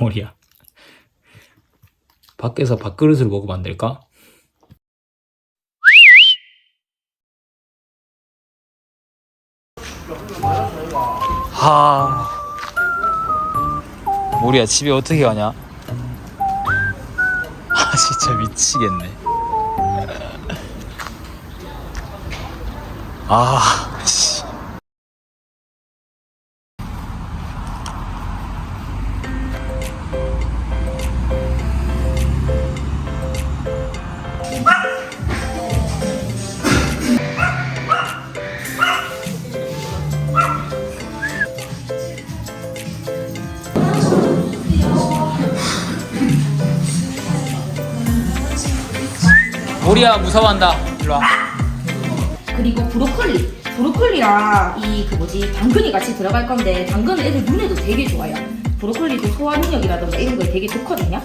머리야 밖에서 밥그릇을 먹으면 안 될까? 하 머리야 집에 어떻게 가냐? 아 진짜 미치겠네 아 머리야 무서워한다 일로 와 그리고 브로콜리. 브로콜리랑 이 그 뭐지 당근이 같이 들어갈 건데 당근은 애들 눈에도 되게 좋아요. 브로콜리도 소화 능력이라든가 이런 거에 되게 좋거든요.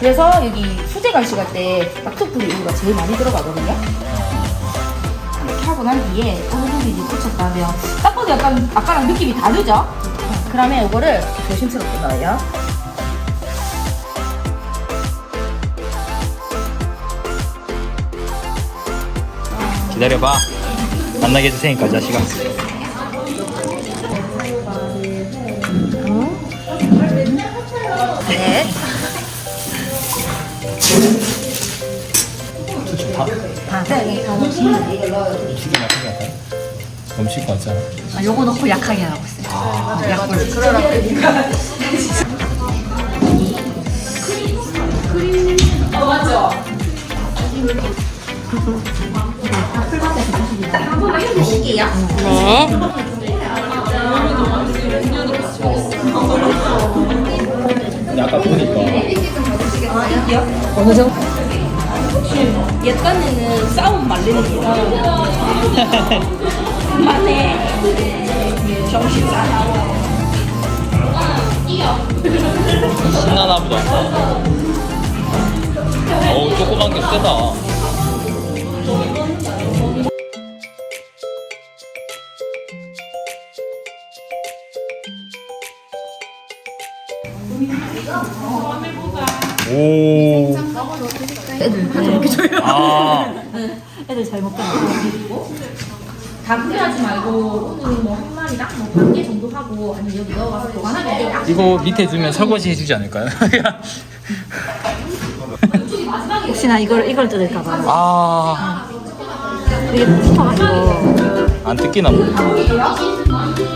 그래서 여기 수제 간식할 때 락토프리 우유가 제일 많이 들어가거든요. 이렇게 하고 난 뒤에 어느 이제 꽂혔다면 딱 봐도 약간 아까랑 느낌이 다르죠? 그러면 이거를 조심스럽게 넣어요. 기다려봐 만나게 해줄 테니까 자식아 네. 아, 네. 것 같잖아 아, 요거 넣고 약하게 하고 있어요. 약불. 네. 어느 정도? 옛날에는 싸움 말리는구나. 만에 정신 차려. 신나나 보다 어우 조그만 게 세다 오. 애들 다 저렇게 줘요. 아, 애들 잘 먹고 다 무리하지 말고 오늘 뭐한 마리당 뭐반 개 정도 하고 아니면 여기 보관하면 돼요. 이거 밑에 두면 설거지 해주지 않을까요? 혹시나 이걸 이걸 뜯을까봐 아, 이게 붙어가지고 안 뜯기나 보네.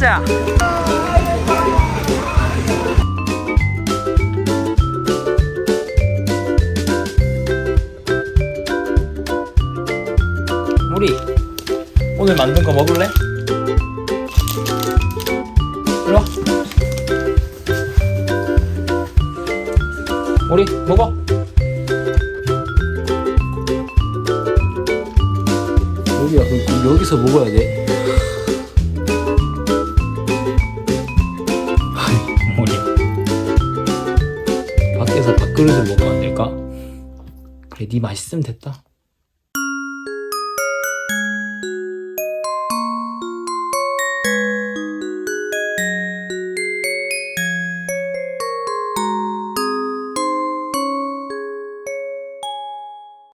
가자. 우리 오늘 만든 거 먹을래? 이리 와. 우리 먹어. 여기야, 그럼 여기서 먹어야 돼. 그릇을 먹으면 안 될까? 그래, 네 맛있으면 됐다.